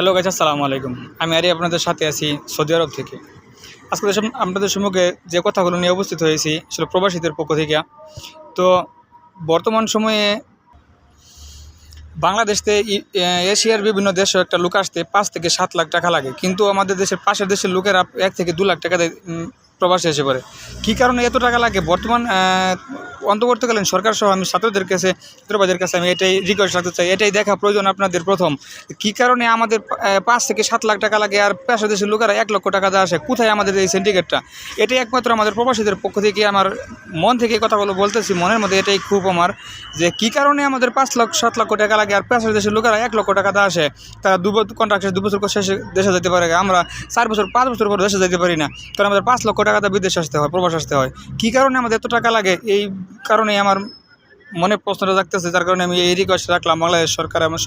Hello গাছ আসসালামু আলাইকুম। আমি আরি আপনাদের সাথে আছি সৌদি আরব থেকে। আজকে আপনাদের সম্মুখে যে কথাগুলো নিয়ে উপস্থিত হয়েছি সেটা প্রবাসীদের পক্ষ থেকে। তো বর্তমান সময়ে বাংলাদেশ থেকে ই- এ- এশিয়ার বিভিন্ন দেশে একটা লোক আসতে পাঁচ থেকে সাত লাখ টাকা লাগে। কিন্তু আমাদের দেশের পাশের দেশের লোকেরা এক থেকে দু লাখ টাকা প্রবাসে এসে পড়ে। কী কারণে এত টাকা লাগে? বর্তমান অন্তর্বর্তীকালীন সরকার সহ আমি ছাত্রদের কাছে, ছাত্রবাদের কাছে আমি এটাই রিকোয়েস্ট রাখতে চাই, এটাই দেখা প্রয়োজন আপনাদের প্রথম। কী কারণে আমাদের পাঁচ থেকে সাত লাখ টাকা লাগে আর পাশের দেশের লোকেরা এক লক্ষ টাকা দেওয়া আসে? কোথায় আমাদের এই সিন্ডিকেটটা এটাই একমাত্র আমাদের প্রবাসীদের পক্ষ থেকে আমার মন থেকে কথাগুলো বলতেছি, মনের মধ্যে এটাই খুব আমার যে কী কারণে আমাদের পাঁচ লক্ষ সাত লক্ষ টাকা লাগে আর পাশের দেশের লোকেরা এক লক্ষ টাকা দেওয়া আসে? তারা দু কন্ট্রাক্ট দু বছর শেষে দেশে যেতে পারে, আমরা চার বছর, পাঁচ বছর পর দেশে যেতে পারি না। কারণ আমাদের পাঁচ লক্ষ টাকা বিদেশে আসতে হয়, প্রবাস আসতে হয়। কী কারণে আমাদের এত টাকা লাগে? এই কারণেই আমার মনে প্রশ্নটা জাগতেছে, যার কারণে আমি এই রিকোয়েস্ট রাখলাম বাংলাদেশ সরকার এবং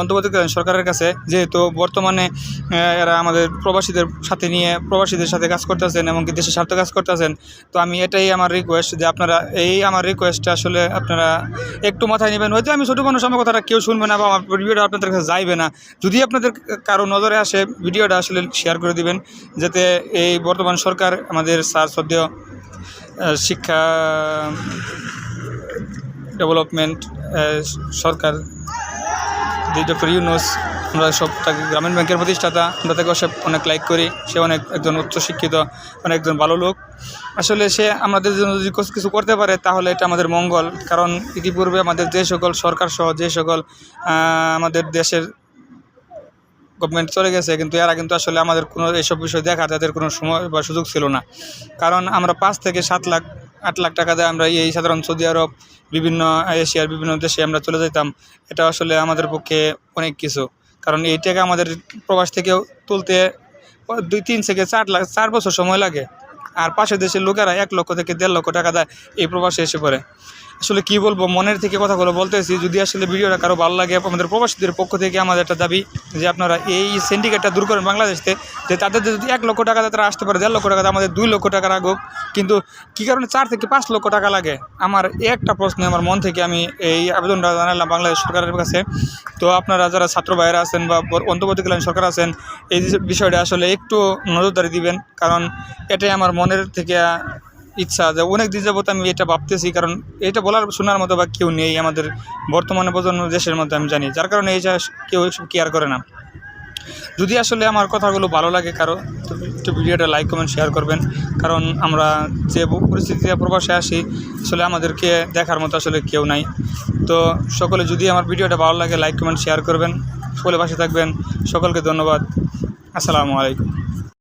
অন্তর্বর্তীকালীন সরকারের কাছে। যেহেতু বর্তমানে এরা আমাদের প্রবাসীদের সাথে নিয়ে প্রবাসীদের সাথে কাজ করতেছেন এবং কি দেশের স্বার্থে কাজ করতেছেন, তো আমি এটাই আমার রিকোয়েস্ট যে আপনারা এই আমার রিকোয়েস্টটা আসলে আপনারা একটু মাথায় নেবেন। হয়তো আমি ছোটো মানুষ, আমার কথাটা কেউ শুনবে না বা আমার ভিডিওটা আপনাদের কাছে যাইবে না। যদি আপনাদের কারও নজরে আসে, ভিডিওটা আসলে শেয়ার করে দিবেন, যাতে এই বর্তমান সরকার আমাদের স্যার সদ্য শিক্ষা ডেভেলপমেন্ট সরকার ডক্টর ইউনুস, আমরা সব তাকে গ্রামীণ ব্যাংকের প্রতিষ্ঠাতা, আমরা তাকে সে অনেক লাইক করি, সে অনেক একজন উচ্চশিক্ষিত অনেক একজন ভালো লোক। আসলে সে আমাদের জন্য যদি কিছু করতে পারে, তাহলে এটা আমাদের মঙ্গল। কারণ ইতিপূর্বে আমাদের যে সকল সরকার সহ যে সকল আমাদের দেশের গভর্নমেন্ট চলে গেছে, কিন্তু এরা কিন্তু আসলে আমাদের কোনো এইসব বিষয় দেখা তাদের কোনো সময় বা সুযোগ ছিল না। কারণ আমরা পাঁচ থেকে সাত লাখ, আট লাখ টাকা দিয়ে আমরা এই সাধারণ সৌদি আরব, বিভিন্ন এশিয়ার বিভিন্ন দেশে আমরা চলে যেতাম এটা আসলে আমাদের পক্ষে অনেক কিছু। কারণ এই টাকা আমাদের প্রবাস থেকেও তুলতে দুই, তিন থেকে চার লাখ, চার বছর সময় লাগে। আর পাশের দেশের লোকেরা এক লক্ষ থেকে দেড় লক্ষ টাকা দেয় এই প্রবাসে এসে পড়ে। আসলে কি বলব, মনের থেকে কথাগুলো বলতেছি। যদি আসলে ভিডিওটা কারও ভালো লাগে, আমাদের প্রবাসীদের পক্ষ থেকে আমাদের একটা দাবি যে আপনারা এই সিন্ডিকেটটা দূর করেন বাংলাদেশে, যে তাদের যদি এক লক্ষ টাকা তারা আসতে পারে, দেড় লক্ষ টাকা আমাদের দুই লক্ষ টাকা রাখুক। কিন্তু কী কারণে চার থেকে পাঁচ লক্ষ টাকা লাগে? আমার একটা প্রশ্নে আমার মন থেকে আমি এই আবেদনটা জানালাম বাংলাদেশ সরকারের কাছে। তো আপনারা যারা ছাত্র ভাইয়েরা আছেন বা বর- অন্তর্বর্তীকালীন সরকার আছেন, এই বিষয়টা আসলে একটু নজরদারি দিবেন। কারণ এটাই আমার মনের থেকে ইচ্ছা যে অনেক দিন যাবত আমি এটা ভাবতেছি, কারণ এটা বলার, শোনার মতো বা কেউ নেই আমাদের বর্তমানে প্রজন্ম দেশের মধ্যে, আমি জানি। যার কারণে এই যে কেউ এসব কেয়ার করে না। যদি আসলে আমার কথাগুলো ভালো লাগে কারও, তো একটু ভিডিওটা লাইক কমেন্ট শেয়ার করবেন। কারণ আমরা যে পরিস্থিতিতে প্রবাসে আসি, আসলে আমাদেরকে দেখার মতো আসলে কেউ নাই। তো সকলে যদি আমার ভিডিওটা ভালো লাগে লাইক কমেন্ট শেয়ার করবেন। সকলে পাশে থাকবেন। সকলকে ধন্যবাদ। আসসালামু আলাইকুম।